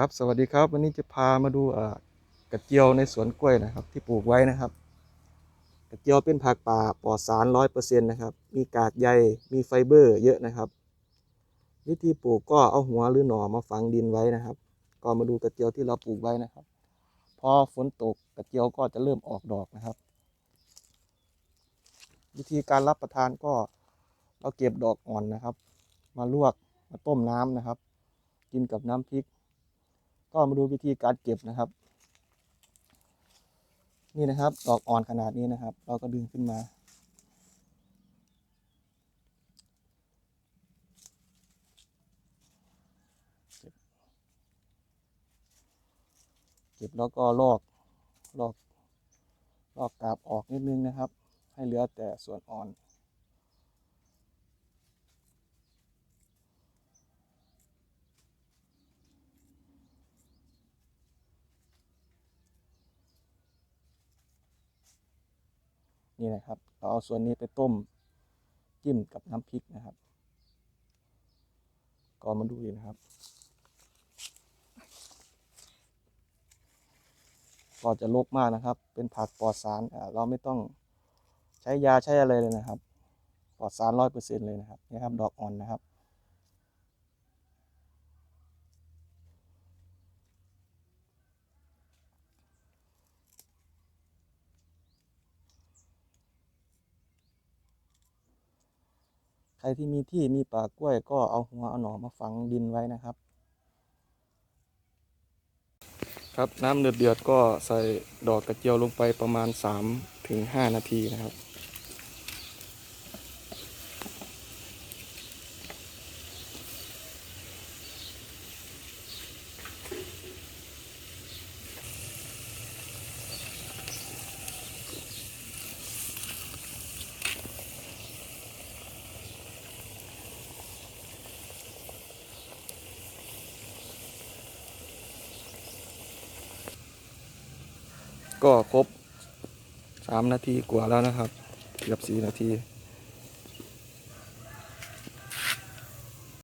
ครับสวัสดีครับ วันนี้จะพามาดูกระเจียวในสวนกล้วยนะครับ ที่ปลูกไว้นะครับ กระเจียวเป็นผักป่าปลอดสารร้อยเปอร์เซ็นต์นะครับ มีกากใยมีไฟเบอร์เยอะนะครับ วิธีปลูกก็เอาหัวหรือหน่อมาฝังดินไว้นะครับ ก็มาดูกระเจียวที่เราปลูกไว้นะครับ พอฝนตกกระเจียวก็จะเริ่มออกดอกนะครับ วิธีการรับประทานก็เราเก็บดอกอ่อนนะครับ มาลวกมาต้มน้ำนะครับ กินกับน้ำพริก ก็มาดูวิธีการเก็บนะครับ นี่นะครับดอกอ่อนขนาดนี้นะครับ เราก็ดึงขึ้นมาเก็บแล้วก็ลอกลอกลอกกาบออกนิดนึงนะครับ ให้เหลือแต่ส่วนอ่อน นี่นะครับ เราเอาส่วนนี้ไปต้มจิ้มกับน้ำพริกนะครับ ก็มาดูดีนะครับ ก็จะลกมากนะครับ เป็นผักปลอดสารเราไม่ต้องใช้ยาใช้อะไรเลยนะครับ ปลอดสารร้อยเปอร์เซ็นเลยนะครับนี่ครับ ดอกอ่อนนะครับ รที่มีที่มีป่ากล้วยก็เอาหัวเอาหน่อมาฝังดินไว้นะครับ ครับน้ำเดือดเดือดก็ใส่ดอกกระเจียวลงไปประมาณ3ถึง5นาทีนะครับ ก็ครบ3นาทีกว่าแล้วนะครับ เกือบ4นาที